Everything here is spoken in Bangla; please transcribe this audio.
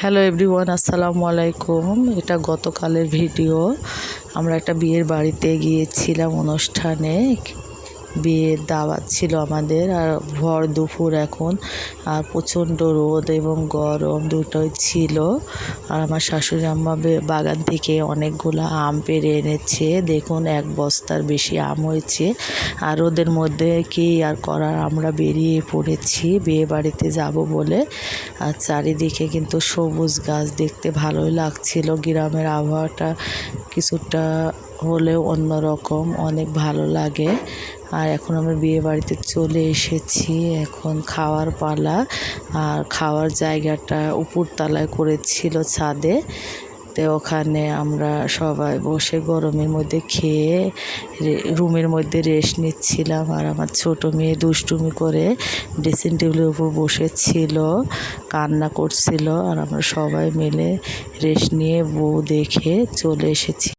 হ্যালো এভরিওয়ান আসসালামু আলাইকুম। এটা গতকালের ভিডিও। আমরা একটা বিয়ের বাড়িতে গিয়েছিলাম অনুষ্ঠানে। বিয়ের দাওয়াত ছিল আমাদের, আর ভর দুপুর এখন, আর প্রচণ্ড রোদ এবং গরম দুটোই ছিল। আর আমার শাশুড়ি আম্মা বাগান থেকে অনেকগুলো আম পেরে এনেছে। দেখুন, এক বস্তার বেশি আম হয়েছে। আর ওদের মধ্যে কি আর করার, আমরা বেরিয়ে পড়েছি, বিয়ে বাড়িতে যাব বলে। আর চারিদিকে কিন্তু সবুজ গাছ, দেখতে ভালোই লাগছিল। গ্রামের আবহাওয়াটা কিছুটা হলেও অন্যরকম, অনেক ভালো লাগে। আর এখন আমরা বিয়ে বাড়িতে চলে এসেছি, এখন খাওয়ার পালা। আর খাওয়ার জায়গাটা উপরতলায় করেছিল ছাদে। তো ওখানে আমরা সবাই বসে গরমের মধ্যে খেয়ে রুমের মধ্যে রেস্ট নিচ্ছিলাম। আর আমার ছোট মেয়ে দুষ্টুমি করে ড্রেসিং টেবিলের উপর বসেছিল, কান্না করছিল। আর আমরা সবাই মিলে রেস্ট নিয়ে বউ দেখে চলে এসেছি।